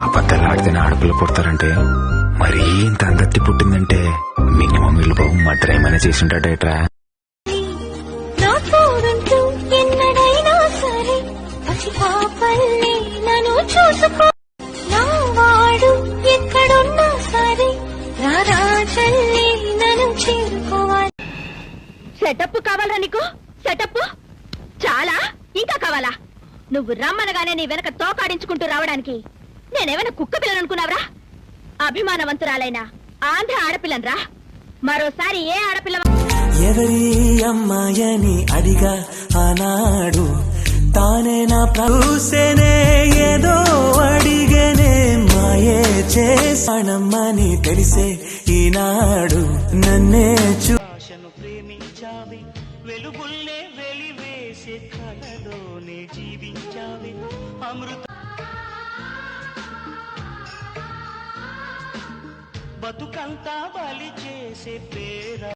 అబద్ధాలు ఆడితేనే ఆడపిల్ల పుడతారంటే మరీ ఇంత అందట్టి పుట్టిందంటే మినిమం వీళ్ళు బాబు మటర్ ఏమైనా చేసి ఉంటాడేట్రా చూసుకో. నా వాడు ఎక్కడున్నా సరే రారా చల్లి నన్ను చేరుకోవాలి. సెటప్ కావాలా నీకు? సెటప్? చాలా? ఇంకా కావాలా? నువ్వు రమ్మనగానే నీ వెనక తోకాడించుకుంటూ రావడానికి. నేనేమైనా కుక్క పిల్లని అనుకున్నావురా అభిమానవంతురాలైన ఆంధ్ర ఆడపిల్లనరా మరోసారి ఏ ఆడపిల్ల ఎవరి అమ్మాయని అడిగా ఆనాడు? తానే నా చూసేనే ఏదో అడిగనే మాయే చేసానమ్మని తెలిసే ఈనాడు నన్నే చూ ప్రేమించావి వెలుగుల్లే వెలివేసే కలలోనే జీవించావి. అమృత బతుకంతా బలి చేసే పేర